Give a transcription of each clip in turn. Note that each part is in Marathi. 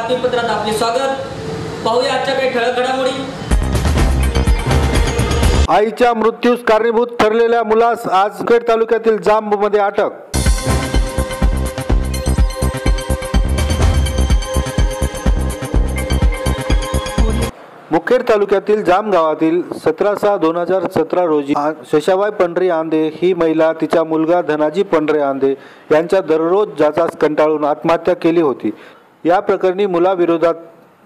बातमीपत्रात आपले स्वागत. पाहूया आजच्या काही ठळक घडामोडी. आईच्या मृत्यूस कारणीभूत ठरलेल्या मुलास आज खेड तालुक्यातील जांबमध्ये अटक. मुखेड तालुक्यातील जाम गावातील सतरा सहा दोन हजार सतरा रोजी शशाबाई पंढरे आंदे ही महिला तिचा मुलगा धनाजी पंढरे आंदे यांच्या दररोज जाचास कंटाळून आत्महत्या केली होती. या प्रकरणी मुलाविरोधात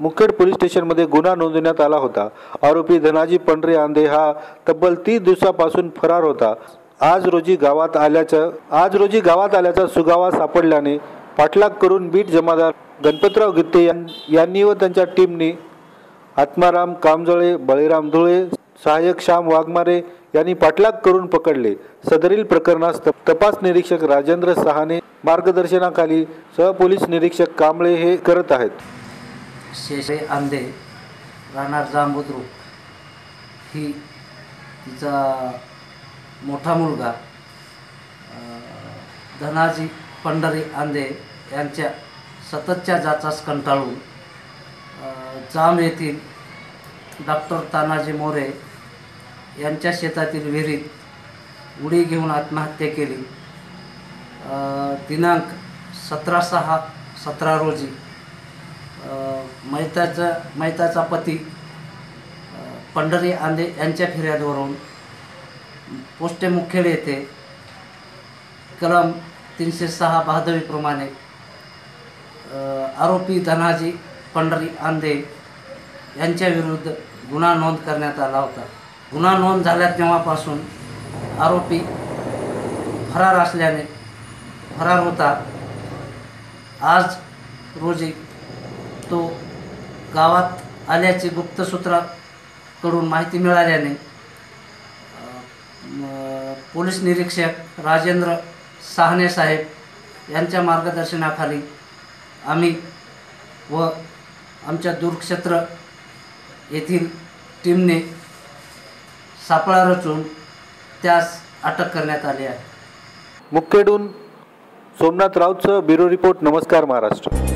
मुखेड पोलीस स्टेशनमध्ये गुन्हा नोंदवण्यात आला होता. आरोपी धनाजी पंढरे आंधे हा तब्बल तीस दिवसापासून फरार होता. आज रोजी गावात आल्याचं आज रोजी गावात आल्याचा सुगावा सापडल्याने पाठलाग करून बीट जमादार गणपतराव गित्ते यां- यांनी व त्यांच्या टीमने आत्माराम कामजळे बळीराम धुळे सहाय्यक श्याम वाघमारे यांनी पाठलाग करून पकडले. सदरील प्रकरणास तपास निरीक्षक राजेंद्र सहाने मार्गदर्शनाखाली सहपोलीस निरीक्षक कांबळे हे करत आहेत. शेषे आंदे राहणार जांबुद्रुक ही तिचा मोठा मुलगा धनाजी पंढरी आंदे यांच्या सततच्या जाचास कंटाळून जाम येथील डॉक्टर तानाजी मोरे यांच्या शेतातील विहिरीत उडी घेऊन आत्महत्या केली. दिनांक सतरा सहा सतरा रोजी मैताचा मैताचा पती पंढरी आंदे यांच्या फिर्यादवरून पोस्टे मुखेड येथे कलम तीनशे सहा बहादवीप्रमाणे आरोपी धनाजी पंढरी आंदे यांच्या विरुद्ध गुन्हा नोंद करण्यात आला होता. गुन्हा नोंद झाल्या तेव्हापासून आरोपी फरार असल्याने फरार होता। आज रोजी तो गावात आल्याचे गुप्तसूत्राकडून माहिती मिळाल्याने पोलीस निरीक्षक राजेंद्र साहने साहेब यांच्या मार्गदर्शनाखाली आम्ही व आमच्या दूरक्षेत्र येथील टीमने सापळा रचून त्यास अटक करण्यात आली आहे. मुखेडून सोमनाथ राऊतचं ब्युरो रिपोर्ट नमस्कार महाराष्ट्र.